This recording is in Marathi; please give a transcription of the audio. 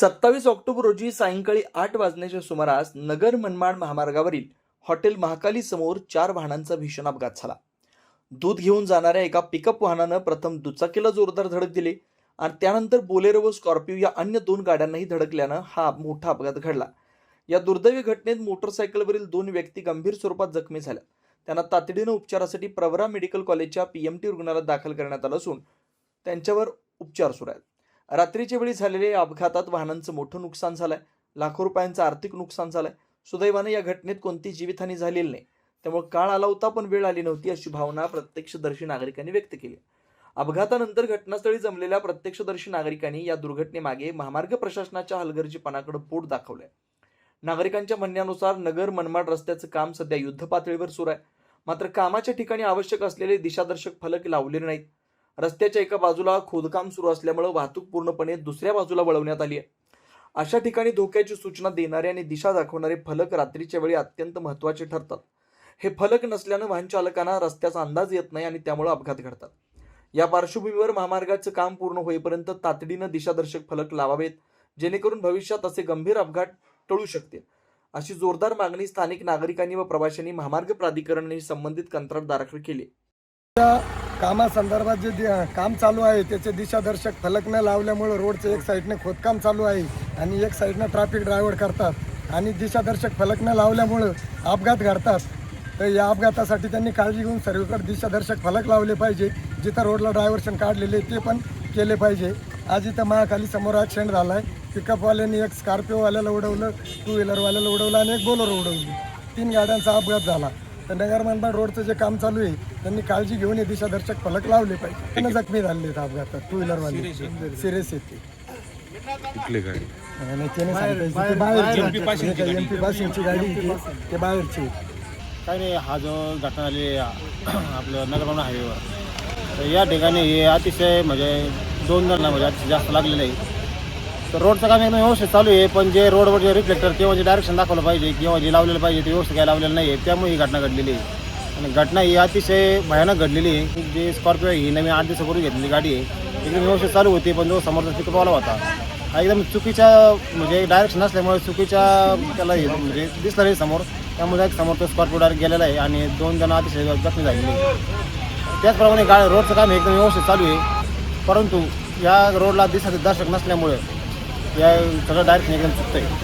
सत्तावीस ऑक्टोबर रोजी सायंकाळी आठ वाजण्याच्या सुमारास नगर मनमाड महामार्गावरील हॉटेल महाकाली समोर चार वाहनांचा भीषण अपघात झाला. दूध घेऊन जाणाऱ्या एका पिकअप वाहनानं प्रथम दुचाकीला जोरदार धडक दिली आणि त्यानंतर बोलेरो व स्कॉर्पिओ या अन्य दोन गाड्यांनाही धडकल्यानं हा मोठा अपघात घडला. या दुर्दैवी घटनेत मोटरसायकलवरील दोन व्यक्ती गंभीर स्वरूपात जखमी झाल्या. त्यांना तातडीनं उपचारासाठी प्रवरा मेडिकल कॉलेजच्या पीएमटी रुग्णालयात दाखल करण्यात आलं असून त्यांच्यावर उपचार सुरू आहेत. रात्रीच्या वेळी झालेल्या या अपघातात वाहनांचं मोठं नुकसान झालंय. लाखो रुपयांचं आर्थिक नुकसान झालंय. सुदैवानं या घटनेत कोणती जीवितहानी झालेली नाही. त्यामुळे काळ आला होता पण वेळ आली नव्हती अशी भावना प्रत्यक्षदर्शी नागरिकांनी व्यक्त केली. अपघातानंतर घटनास्थळी जमलेल्या प्रत्यक्षदर्शी नागरिकांनी या दुर्घटनेमागे महामार्ग प्रशासनाच्या हलगर्जीपणाकडे पोट दाखवलंय. नागरिकांच्या म्हणण्यानुसार नगर मनमाड रस्त्याचं काम सध्या युद्ध पातळीवर सुरू आहे. मात्र कामाच्या ठिकाणी आवश्यक असलेले दिशादर्शक फलक लावलेले नाहीत. रस्त्याच्या एका बाजूला खोदकाम सुरू असल्यामुळे वाहतूक पूर्णपणे दुसऱ्या बाजूला वळवण्यात आली आहे. अशा ठिकाणी धोक्याची सूचना देणारे आणि दिशा दाखवणारे फलक रात्रीच्या वेळी अत्यंत महत्त्वाचे ठरतात. हे फलक नसल्यानं वाहन चालकांना रस्त्याचा अंदाज येत नाही आणि त्यामुळे अपघात घडतात. या पार्श्वभूमीवर महामार्गाचं काम पूर्ण होईपर्यंत तातडीनं दिशादर्शक फलक लावावेत जेणेकरून भविष्यात असे गंभीर अपघात टळू शकतील. अशी जोरदार मागणी स्थानिक नागरिकांनी व प्रवाशांनी महामार्ग प्राधिकरणाने संबंधित कंत्राटदाराकडे केली कामासंदर्भात जे दि- काम चालू आहे त्याचे दिशादर्शक फलक न लावल्यामुळं रोडचं एक साईडने खोदकाम चालू आहे आणि एक साईडनं ट्रॅफिक ड्रायव्हर करतात. आणि दिशादर्शक फलक न लावल्यामुळं अपघात घडतात. तर या अपघातासाठी त्यांनी काळजी घेऊन सर्वीकडे दिशादर्शक फलक लावले पाहिजे. जिथं रोडला डायव्हर्शन काढलेले ते पण केले पाहिजे. आज इथं महाखाली समोर ॲक्सिडेंट झाला आहे पिकअपवाल्याने एक स्कॉर्पिओवाल्याला उडवलं टू व्हीलरवाल्याला उडवलं आणि एक बोलर उडवली. तीन गाड्यांचा अपघात झाला. तर नगर मनमाड रोडचं जे काम चालू आहे त्यांनी काळजी घेऊन हे दिशादर्शक फलक लावले पाहिजे. त्यांना जखमी झाले आहेत अपघातात टू व्हीलरवाले सिरियस येते. कुठली गाडी? आणि त्याने सांगितलं ते बाहेरची एम पी पासिंगची गाडी. होती ते बाहेरची होती. काही नाही हा जो घटना झाली आपलं नगरभवन हायवेवर तर या ठिकाणी हे अतिशय म्हणजे दोन जणांना म्हणजे अतिशय जास्त लागलेलं आहे. तर रोडचं काम एकदम व्यवस्थित चालू आहे पण जे रोडवर जे रिफ्लेक्टर किंवा जे डायरेक्शन दाखवलं पाहिजे किंवा जे लावलेलं पाहिजे ते व्यवस्थित काय लावलेलं नाही आहे त्यामुळे ही घटना घडलेली आहे. आणि घटना ही अतिशय भयानक घडलेली आहे. जे स्कॉर्पिओ ही नवीन आठ दिवसापूर्वी घेतलेली गाडी आहे. एकदम व्यवस्थित चालू होती पण जो समोरचा पिकअपवाला होता हा एकदम चुकीच्या म्हणजे डायरेक्शन नसल्यामुळे चुकीच्या त्याला हे म्हणजे दिसलं नाही समोर. त्यामुळे एक समोर तो स्कॉर्पिओ डायरेक्ट गेलेला आहे आणि दोन जण अतिशय जखमी झालेले आहे. त्याचप्रमाणे गा रोडचं काम एकदम व्यवस्थित चालू आहे. परंतु या रोडला दिसत दर्शक नसल्यामुळे या सगळं डायरेक्ट एकदम चुकतं आहे